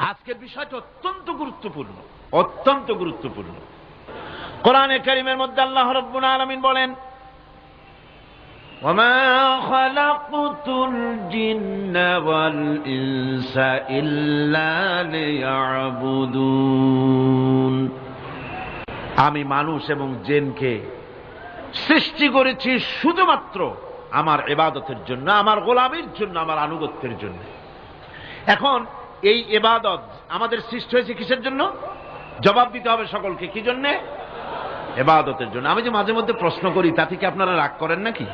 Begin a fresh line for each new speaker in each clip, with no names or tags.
আজকের বিষয়টা অত্যন্ত গুরুত্বপূর্ণ অত্যন্ত গুরুত্বপূর্ণ কোরআনে করিমের মধ্যে আল্লাহ রব্বুল আলমিন বলেন
وما خلقت الجن والإنس إلا ليعبدون
আমি মানুষ এবং জেনকে সৃষ্টি করেছি শুধুমাত্র আমার এবাদতের জন্য আমার গোলামির জন্য আমার আনুগত্যের জন্য এখন এই এবাদত আমাদের সৃষ্টি হয়েছে কিসের জন্য? জবাব দিতে হবে সকলকে। কি জন্যে? এবাদতের জন্য। আমি যে মাঝে মধ্যে প্রশ্ন করি তাতে কি আপনারা রাগ করেন নাকি?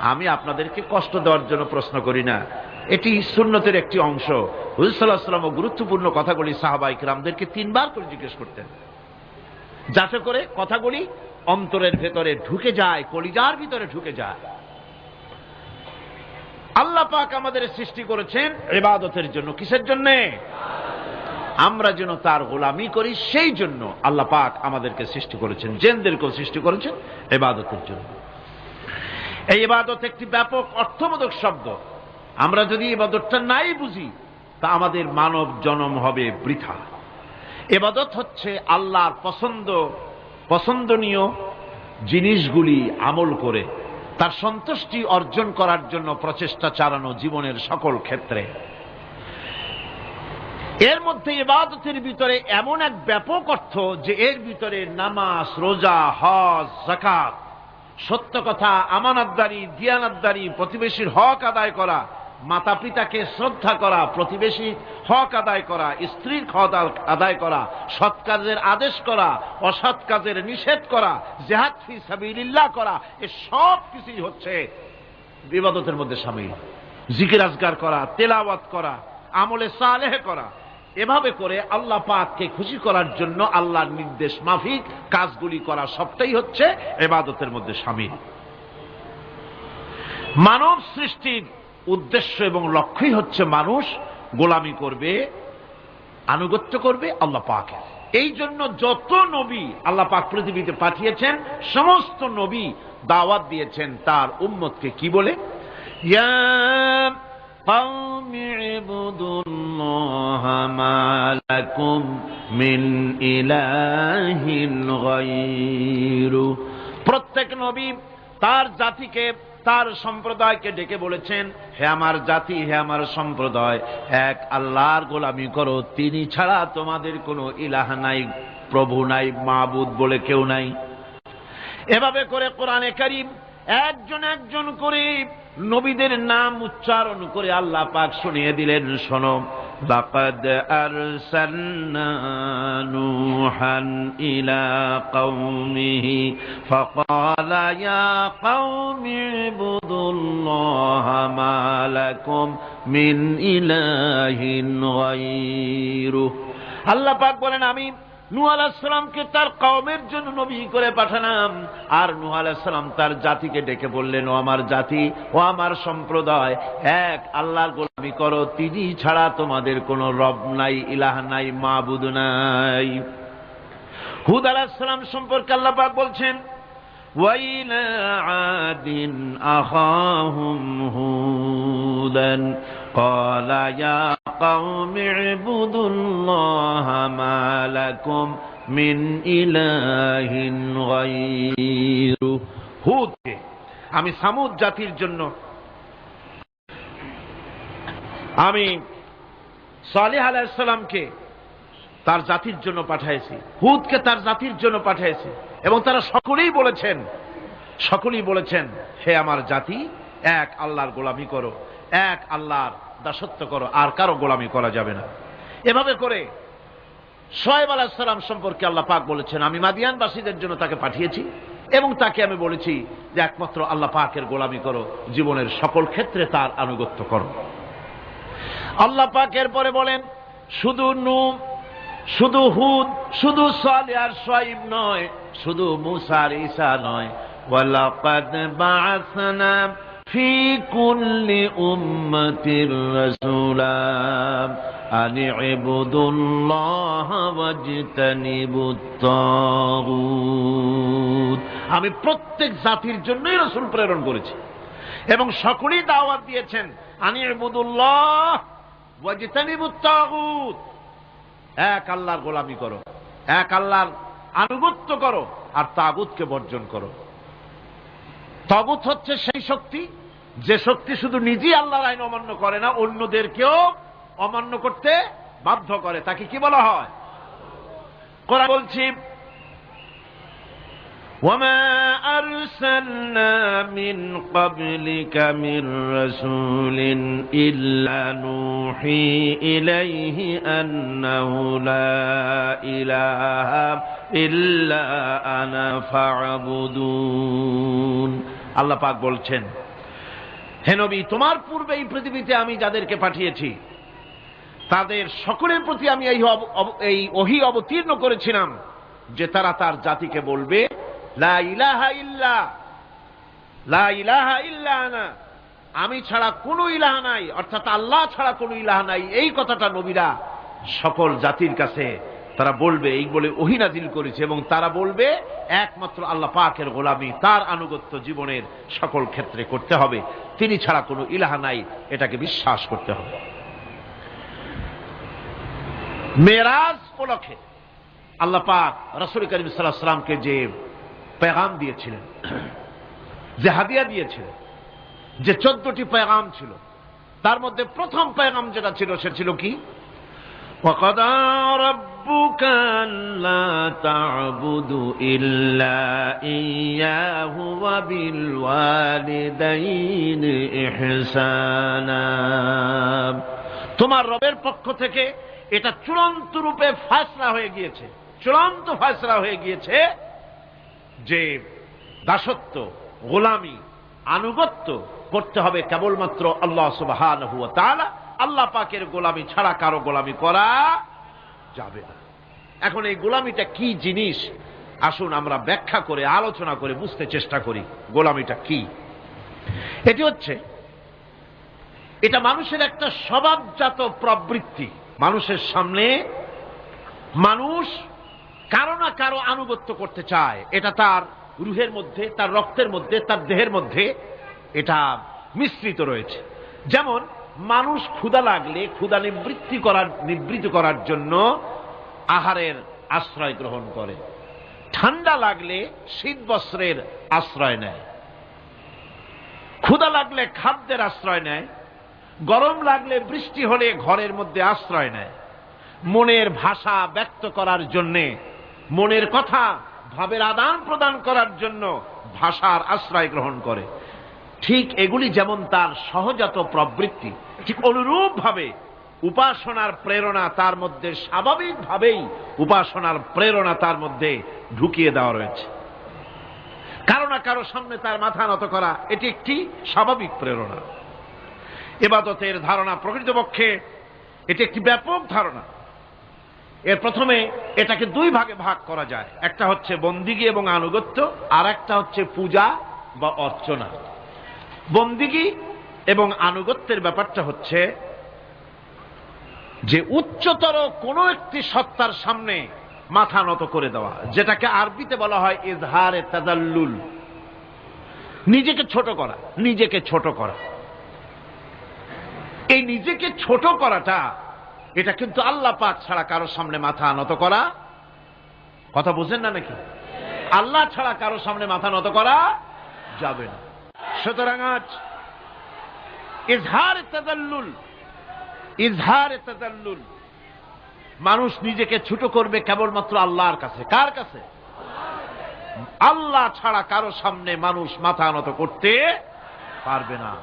আমি আপনাদেরকে কষ্ট দেওয়ার জন্য প্রশ্ন করি না। এটি সুন্নতের একটি অংশ। হুজুসাল্লাহ সাল্লাম গুরুত্বপূর্ণ কথাগুলি সাহাবাইক রামদেরকে তিনবার করে জিজ্ঞেস করতেন। যাতে করে কথাগুলি অন্তরের ভেতরে ঢুকে যায়, কলিজার ভিতরে ঢুকে যায়। আল্লাহ পাক আমাদের সৃষ্টি করেছেন ইবাদতের জন্য। কিসের জন্য? আমরা যেন তার গোলামি করি, সেই জন্য আল্লাহ পাক আমাদেরকে সৃষ্টি করেছেন, জেনদেরকেও সৃষ্টি করেছেন এবাদতের জন্য। এই ইবাদত একটি ব্যাপক অর্থবোধক শব্দ। আমরা যদি ইবাদতটা নাই বুঝি, তা আমাদের মানব জনম হবে বৃথা। এবাদত হচ্ছে আল্লাহর পছন্দ, পছন্দনীয় জিনিসগুলি আমল করে তার সন্তুষ্টি অর্জন করার জন্য প্রচেষ্টা চালানো জীবনের সকল ক্ষেত্রে। এর মধ্যে ইবাদতের ভিতরে এমন এক ব্যাপক অর্থ যে এর ভিতরে নামাজ, রোজা, হজ জাকাত সত্য কথা, আমানাতদারি, দিয়ানাতদারি, প্রতিবেশীর হক আদায় করা মাতা পিতাকে শ্রদ্ধা করা, প্রতিবেশী হক আদায় করা, স্ত্রীর হক আদায় করা, সৎ কাজের আদেশ করা, অসৎ কাজের নিষেধ করা, জেহাদ ফি সাবিলিল্লাহ করা, এ সব কিছুই হচ্ছে বিবাদতের মধ্যে সামিল। জিকির আজগার করা, তেলাওয়াত করা, আমলে সালেহ করা। এভাবে করে আল্লাহ পাককে খুশি করার জন্য আল্লাহর নির্দেশ মাফিক কাজগুলি করা সবটাই হচ্ছে এবাদতের মধ্যে সামিল। মানব সৃষ্টির উদ্দেশ্য এবং লক্ষ্যই হচ্ছে মানুষ গোলামি করবে, আনুগত্য করবে আল্লাহ পাকে এই জন্য যত নবী আল্লাহ পাক পৃথিবীতে পাঠিয়েছেন, সমস্ত নবী দাওয়াত দিয়েছেন তার উম্মতকে কি বলে? প্রত্যেক নবী তার জাতিকে তার সম্প্রদায়কে ডেকে বলেছেন, হে আমার জাতি, হে আমার সম্প্রদায়, এক আল্লাহর গোলামি করো, তিনি ছাড়া তোমাদের কোনো ইলাহ নাই, প্রভু নাই, মাবুদ বলে কেউ নাই। এভাবে করে কোরআনে কারিম একজন একজন করে নবীদের নাম উচ্চারণ করে আল্লাহ পাক শুনিয়ে দিলেন, শোনো
لقد أرسلنا نوحا إلى قومه فقال يا قوم اعبدوا الله ما لكم من إله غيره
আল্লাহ পাক বলেন আমি নূহ আলাহিসামকে তার কওমের জন্য নবী করে পাঠালাম আর নূহ আলাহিসাম তার জাতিকে ডেকে বললেন ও আমার জাতি ও আমার সম্প্রদায় এক আল্লাহর গোলামি করো তিনি ছাড়া তোমাদের কোনো রব নাই ইলাহ নাই মাবুদ নাই হুদ আলাহিসাম সম্পর্কে আল্লাহ পাক বলছেন
وإلى عاد أخاهم هودا قال يا قوم اعبدوا الله ما لكم من إله غيره
হুদকে আমি সামুদ জাতির জন্য আমি সালেহ আলাইসাল্লামকে তার জাতির জন্য পাঠাইছি হুদকে তার জাতির জন্য পাঠাইছি এবং তারা সকলেই বলেছেন সকলেই বলেছেন হে আমার জাতি এক আল্লাহর গোলামি করো এক আল্লাহর দাসত্ব করো, আর কারও গোলামি করা যাবে না। এভাবে করে সোহেব আলাহিসাল্লাম সম্পর্কে আল্লাহ পাক বলেছেন, আমি মাদিয়ানবাসীদের জন্য তাকে পাঠিয়েছি এবং তাকে আমি বলেছি যে একমাত্র আল্লাহ পাকের গোলামি করো, জীবনের সকল ক্ষেত্রে তার আনুগত্য করো। আল্লাহ পাকের পরে বলেন, শুধু নুম শুধু হুদ, শুধু সালে আর সাইব নয়, শুধু মুসার ইসা নয়।
في كل أمة رسولا أن اعبدوا الله واجتنبوا الطاغوت
আমি প্রত্যেক জাতির জন্যই রসুল প্রেরণ করেছি এবং সকলেই দাওয়াত দিয়েছেন আনি ইবুদুল্লাহ ওয়াজতানিবুত তাগুত এক আল্লাহর গোলামি করো এক আল্লাহর আনুগত্য করো আর তাগুতকে বর্জন করো তাগুত হচ্ছে সেই শক্তি যে শক্তি শুধু নিজেই আল্লাহর আইন অমান্য করে না অন্যদেরকেও অমান্য করতে বাধ্য করে তাকে কি বলা হয় কোরআন বলছি
وما أرسلنا من قبلك من رسول إلا نوحي إليه أنه لا إله إلا أنا فاعبدون
আল্লাহ পাক বলছেন হেনবি তোমার পূর্বে এই পৃথিবীতে আমি যাদেরকে পাঠিয়েছি, তাদের সকলের প্রতি আমি এই এই ওহি অবতীর্ণ করেছিলাম, যে তারা তার জাতিকে বলবে, লা ইলাহা ইল্লা, লা ইলাহা ইল্লা আমি ছাড়া কোনো ইলাহা নাই, অর্থাৎ আল্লাহ ছাড়া কোনো ইলাহা নাই। এই কথাটা নবীরা সকল জাতির কাছে তারা বলবে, এই বলে ওহিনাজিল করেছে এবং তারা বলবে, একমাত্র আল্লাহ পাকের গোলামি, তার আনুগত্য জীবনের সকল ক্ষেত্রে করতে হবে। তিনি ছাড়া কোনো ইলাহা নাই, এটাকে বিশ্বাস করতে হবে। মেরাজ উপলক্ষে আল্লাহ পাক রসুল করিম সাল্লাহামকে যে পেগাম দিয়েছিলেন, যে হাদিয়া দিয়েছিলেন, যে চোদ্দটি পেগাম ছিল, তার মধ্যে প্রথম পেগাম যেটা ছিল, সে ছিল কি?
ফকদা ربك ألا تعبدوا إلا إياه وبالوالدين إحسانا
তোমার রবের পক্ষ থেকে এটা চূড়ান্ত রূপে ফাসলা হয়ে গিয়েছে চূড়ান্ত ফাসলা হয়ে গিয়েছে যে দাসত্ব গোলামি আনুগত্য করতে হবে কেবলমাত্র আল্লাহ সুবাহান আল্লাহ পাকের গোলামি ছাড়া কারো গোলামি করা যাবে না। এখন এই গোলামিটা কি জিনিস? আসুন আমরা ব্যাখ্যা করে, আলোচনা করে বুঝতে চেষ্টা করি গোলামিটা কি। এটি হচ্ছে, এটা মানুষের একটা স্বভাবজাত প্রবৃত্তি। মানুষের সামনে মানুষ কারও না কারও আনুগত্য করতে চায়। এটা তার রুহের মধ্যে, তার রক্তের মধ্যে, তার দেহের মধ্যে এটা মিশ্রিত রয়েছে। যেমন মানুষ ক্ষুধা লাগলে ক্ষুধা নিবৃত্তি করার নিবৃত্ত করার জন্য আহারের আশ্রয় গ্রহণ করে। ঠান্ডা লাগলে শীত বস্ত্রের আশ্রয় নেয়। ক্ষুদা লাগলে খাদ্যের আশ্রয় নেয়। গরম লাগলে বৃষ্টি হলে ঘরের মধ্যে আশ্রয় নেয়। মনের ভাষা ব্যক্ত করার জন্যে, মনের কথা ভাবের আদান প্রদান করার জন্য ভাষার আশ্রয় গ্রহণ করে। ঠিক এগুলি যেমন তার সহজাত প্রবৃত্তি, ঠিক অনুরূপ ভাবে উপাসনার প্রেরণা তার মধ্যে স্বাভাবিকভাবেই উপাসনার প্রেরণা তার মধ্যে ঢুকিয়ে দেওয়া রয়েছে। কারও না কারও সামনে তার মাথা নত করা, এটি একটি স্বাভাবিক প্রেরণা। এবাদতের ধারণা প্রকৃতপক্ষে এটি একটি ব্যাপক ধারণা। এর প্রথমে এটাকে দুই ভাগে ভাগ করা যায়। একটা হচ্ছে বন্দিগি এবং আনুগত্য আর একটা হচ্ছে পূজা বা অর্চনা। বন্দিগি এবং আনুগত্যের ব্যাপারটা হচ্ছে যে উচ্চতর কোনো একটি সত্তার সামনে মাথা নত করে দেওয়া, যেটাকে আরবিতে বলা হয় ইজহারে তাদাল্লুল নিজেকে ছোট করা, নিজেকে ছোট করা। এই নিজেকে ছোট করাটা, এটা কিন্তু আল্লাহ পাক ছাড়া কারও সামনে মাথা নত করা কথা বুঝেন না নাকি? আল্লাহ ছাড়া কারও সামনে মাথা নত করা যাবে না। সুতরাং আজ ইজহার তাদাল্লুল ইজহার তাদাল্লুল মানুষ নিজেকে ছোট করবে কেবলমাত্র আল্লাহর কাছে। কার কাছে? আল্লাহ ছাড়া কারও সামনে মানুষ মাথা নত করতে পারবে না।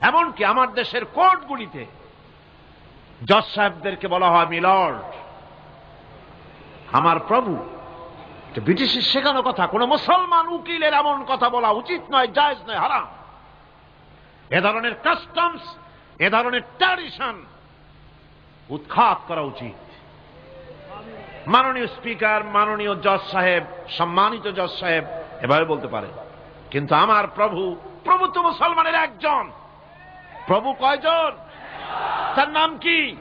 এমনকি আমার দেশের কোর্টগুলিতে জজ সাহেবদেরকে বলা হয় মিলর্ড আমার প্রভু ব্রিটিশের শেখানো কথা, কোন মুসলমান উকিলের এমন কথা বলা উচিত নয়, জায়জ নয়, হারাম। এ ধরনের কাস্টমস, এ ধরনের ট্র্যাডিশন উৎখাত করা উচিত। মাননীয় স্পিকার, মাননীয় জজ সাহেব, সম্মানিত জজ সাহেব এভাবে বলতে পারে। কিন্তু আমার প্রভু প্রভু তো মুসলমানের একজন। প্রভু কয়জন? তার নাম কি?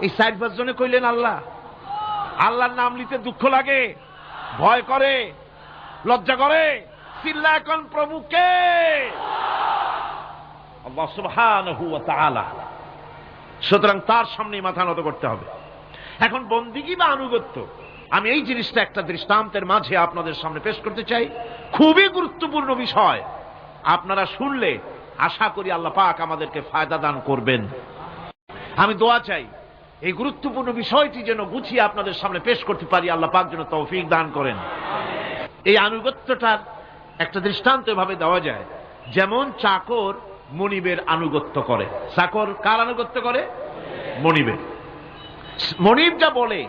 এই সাইড জনে কইলেন আল্লাহ। আল্লাহর নাম নিতে দুঃখ লাগে। ভয় করে, লজ্জা করে। চিল্লা এখন প্রভুকে। সুতরাং তার সামনে মাথা নত করতে হবে। এখন বন্দিগি বা আনুগত্য, আমি এই জিনিসটা একটা দৃষ্টান্তের মাঝে আপনাদের সামনে পেশ করতে চাই। খুবই গুরুত্বপূর্ণ বিষয়। আপনারা শুনলে আশা করি আল্লাহ পাক আমাদেরকে ফায়দা দান করবেন। আমি দোয়া চাই এই গুরুত্বপূর্ণ বিষয়টি যেন গুছিয়ে আপনাদের সামনে পেশ করতে পারি, আল্লাহ পাক যেন তৌফিক দান করেন। এই আনুগত্যটার একটা দৃষ্টান্ত এভাবে দেওয়া যায়। যেমন চাকর মনিবের আনুগত্য করে। চাকর কার আনুগত্য করে? মনিবের। মনিব যা বলে,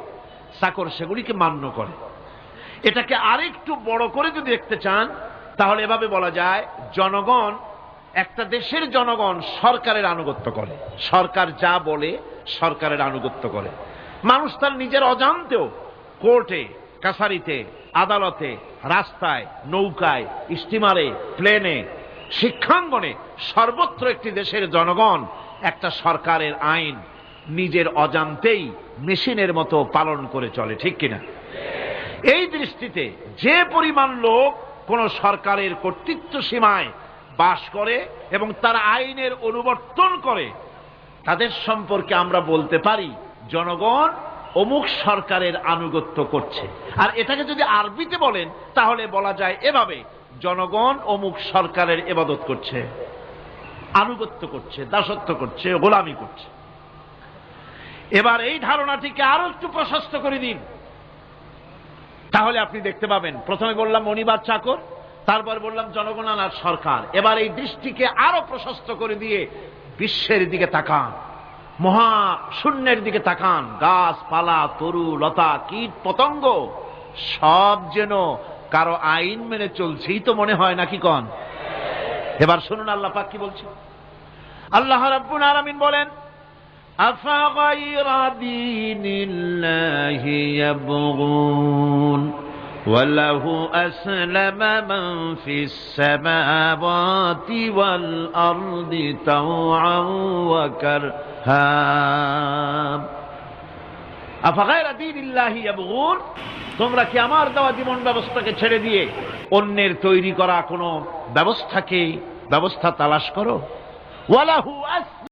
চাকর সেগুলিকে মান্য করে। এটাকে আরেকটু বড় করে যদি দেখতে চান, তাহলে এভাবে বলা যায়, জনগণ, একটা দেশের জনগণ সরকারের আনুগত্য করে। সরকার যা বলে সরকারের আনুগত্য করে। মানুষ তার নিজের অজান্তেও কোর্টে, কাছারিতে, আদালতে, রাস্তায়, নৌকায়, স্টিমারে, প্লেনে, শিক্ষাঙ্গনে সর্বত্র একটি দেশের জনগণ, একটা সরকারের আইন নিজের অজান্তেই মেশিনের মতো পালন করে চলে, ঠিক কিনা? এই দৃষ্টিতে যে পরিমাণ লোক কোন সরকারের কর্তৃত্ব সীমায় বাস করে এবং তার আইনের অনুবর্তন করে তাদের সম্পর্কে আমরা বলতে পারি, জনগণ অমুক সরকারের আনুগত্য করছে। আর এটাকে যদি আরবিতে বলেন, তাহলে বলা যায় এভাবে, জনগণ অমুক সরকারের এবাদত করছে, আনুগত্য করছে, দাসত্ব করছে, গোলামি করছে। এবার এই ধারণাটিকে আরও একটু প্রশস্ত করে দিন। তাহলে আপনি দেখতে পাবেন, প্রথমে বললাম মনিবার চাকর, তারপর বললাম জনগণ আর সরকার। এবার এই দৃষ্টিকে আরও প্রশস্ত করে দিয়ে বিশ্বের দিকে তাকান মহা শূন্যের দিকে তাকান, গাছপালা, তরু, লতা, কীট, পতঙ্গ, সব যেন কারও আইন মেনে চলছেই তো মনে হয়, নাকি কন? এবার শুনুন আল্লাহ পাক কি বলছে আল্লাহ রাব্বুল আলামিন বলেন,
আফা গায়রা দীনিল্লাহি ইয়াবগুন? وله أسلم من في السماوات والأرض طوعا وكرها
আফাগায়রা দীনিল্লাহি ইয়াবগুন তোমরা কি আমার দেওয়া জীবন ব্যবস্থাকে ছেড়ে দিয়ে অন্যের তৈরি করা কোনো ব্যবস্থাকে ব্যবস্থা তালাশ করো ওয়ালাহু আস